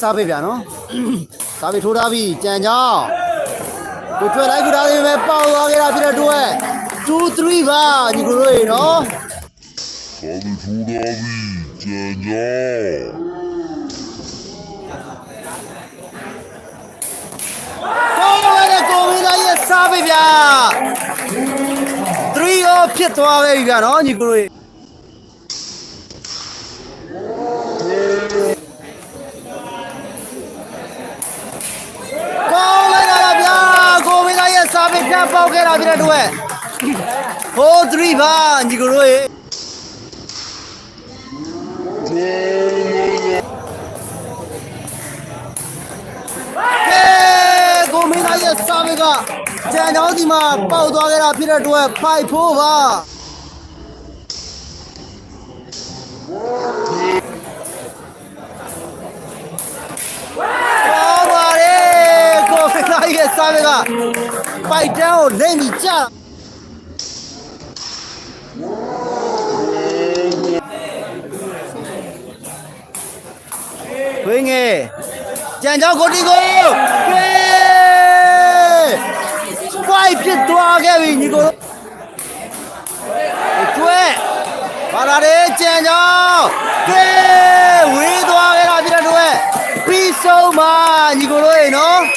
စားပေးဗျာနော်စားပေးထိုးထားပြီကြံကြောင်းကိုထွက်လိုက်ကြတာလေးပဲပေါက်သွားခဲ့တာဖြစ်တဲ့အတွက်2 3ပါညီကိုတို့ရေနော်သာလထူလာပြီကြံကြောကောင်းပါလေကိုဝင်းသားရဲ့စားပေးဗျာ3ရောဖြစ်သွားပဲပြီဗျာနော်ညီကိုတို့ရေကောင်းလိုက်တာလားဗျာကိုဝင်းသား ရဲ့စားပေးကပ်ပေါက်ခဲ့တာဖြစ်တဲ့အတွက်ဟို3ပါညီကိုတို့ရေကဲကိုမင်းသားရဲ့စာမေကကြံကြောင်းဒီမှာပေါက်သွားခဲ့တာဖြစ်တဲ့အတွက်ဖိုက်ဖို့ပါ ကိုမင်းသားရဲ့စာမေကပိုက်တန်းကိုလိမ့်ပြီးကြာဝင်းငယ်ကြံကြောင်းကိုတီကိုကဲဖိုက်ဖြစ်သွားခဲ့ပြီညီကိုကျွဲပါလာတယ်ကြံကြောင်းကဲဝေးသွားခဲ့တာဖြစ်တဲ့အတွက်ပြီးဆုံးပါညီကိုတို့ရေနော်